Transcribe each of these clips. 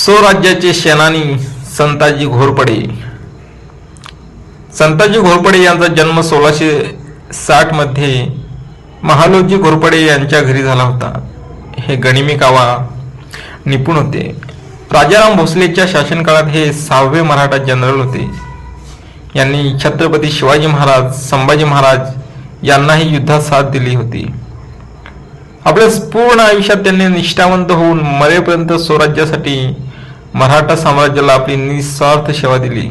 स्वराज्याचे सेनानी संताजी घोरपडे. संताजी घोरपडे यांचा जन्म सोळाशे साठमध्ये महालोजी घोरपडे यांच्या घरी झाला होता. हे गणिमी कावा निपुण होते. राजाराम भोसलेच्या शासनकाळात हे सहावे मराठा जनरल होते. यांनी छत्रपती शिवाजी महाराज संभाजी महाराज यांनाही युद्धात साथ दिली होती. आपल्या पूर्ण आयुष्यात त्यांनी निष्ठावंत होऊन मरेपर्यंत स्वराज्यासाठी मराठा साम्राज्याला आपली निस्वार्थ सेवा दिली.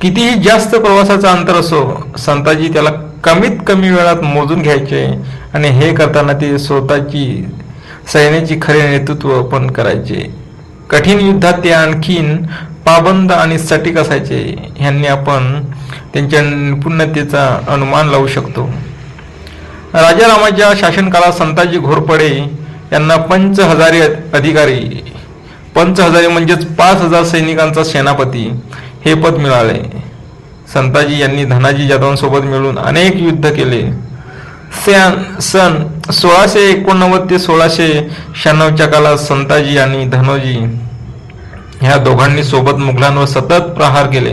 कितीही जास्त प्रवासाचा अंतर असो संताजी त्याला कमीत कमी वेळात मोजून घ्यायचे आणि हे करताना ते स्वतःची सैन्याची खरे नेतृत्व पण करायचे. कठीण युद्धात ते आणखीन पाबंद आणि सटीक असायचे. ह्यांनी आपण त्यांच्या निपुणतेचा अनुमान लावू शकतो. राजारामाच्या शासनकाळात संताजी घोरपडे यांना पंच हजारी अधिकारी पंच हजारे म्हणजेच पाच हजार सैनिकांचा सेनापती हे पद मिळाले. संताजी यांनी धनाजी जाधवांसोबत मिळून अनेक युद्ध केले. सन सन सोळाशे एकोणनव्वद ते सोळाशे शहाण्णवच्या काळात संताजी आणि धनोजी ह्या दोघांनी सोबत मुघलांवर सतत प्रहार केले.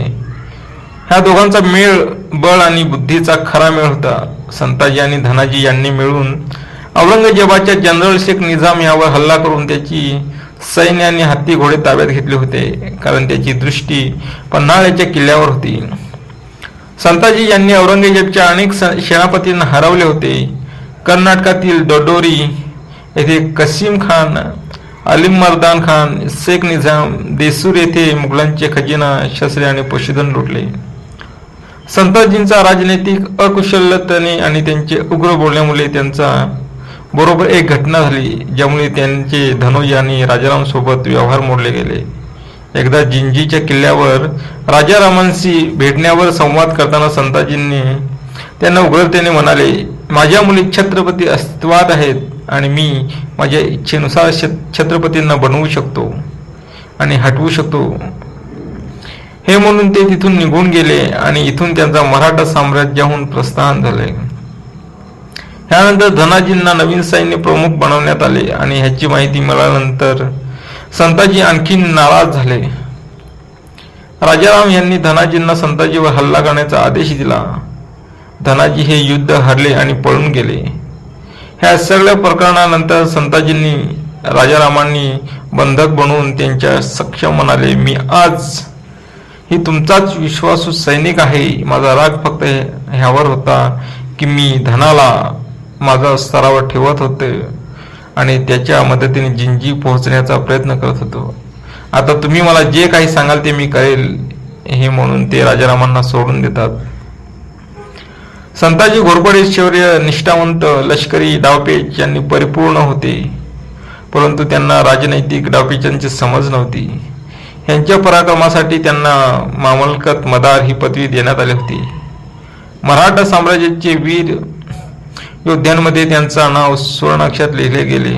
ह्या दोघांचा मेळ बळ आणि बुद्धीचा खरा मेळ होता. संताजी आणि धनाजी यांनी मिळून औरंगजेबाच्या जनरल शेख निजाम यावर हल्ला करून त्याची सैन्याने हत्ती घोडे ताब्यात घेतले होते कारण त्याची दृष्टी पन्हाळ्याच्या किल्ल्यावर होती. संताजी यांनी औरंगजेबच्या अनेक स- सेनापतींना हरवले होते. कर्नाटकातील डोडोरी येथे कसीम खान अलीम मर्दान खान शेख निझाम देसूर येथे मुघलांचे खजिना शस्त्रे आणि पशुधन लुटले. संताजींचा राजनैतिक अकुशलतेने आणि त्यांचे उग्र बोलण्यामुळे त्यांचा बरोबर एक घटना झाली ज्यामुळे त्यांचे धनुज आणि राजारामसोबत व्यवहार मोडले गेले. एकदा जिंजीच्या किल्ल्यावर राजारामांशी भेटण्यावर संवाद करताना संताजींनी त्यांना उग्रतेने म्हणाले माझ्या मुली छत्रपती अस्तित्वात आहेत आणि मी माझ्या इच्छेनुसार छ- छत्रपतींना बनवू शकतो आणि हटवू शकतो. हे म्हणून ते तिथून निघून गेले आणि इथून त्यांचा मराठा साम्राज्याहून प्रस्थान झाले. ह्यानंतर धनाजींना नवीन सैन्य प्रमुख बनवण्यात आले आणि ह्याची माहिती मिळाल्यानंतर संताजी आणखीन नाराज झाले. राजाराम यांनी धनाजींना संताजीवर हल्ला करण्याचा आदेश दिला. धनाजी हे युद्ध हरले आणि पळून गेले. ह्या सगळ्या प्रकरणानंतर संताजींनी राजारामांनी बंधक बनवून त्यांच्या सक्षम म्हणाले मी आज ही तुमचाच विश्वासू सैनिक आहे. माझा राग फक्त ह्यावर होता की मी धनाला माझा स्तरावर ठेवत होते आणि त्याच्या मदतीने जिंजी पोहोचण्याचा प्रयत्न करत होतो. आता तुम्ही मला जे काही सांगाल ते मी करेल हे म्हणून ते राजारामांना सोडून देतात. संताजी घोरपडे शौर्य निष्ठावंत लष्करी डावपेच यांनी परिपूर्ण होते परंतु त्यांना राजनैतिक डावपेचांची समज नव्हती. यांच्या पराक्रमासाठी त्यांना मामलकत मदार ही पदवी देण्यात आली होती. मराठा साम्राज्याचे वीर योद्ध्यांमध्ये त्यांचं नाव सुवर्णाक्षरात लिहिले गेले.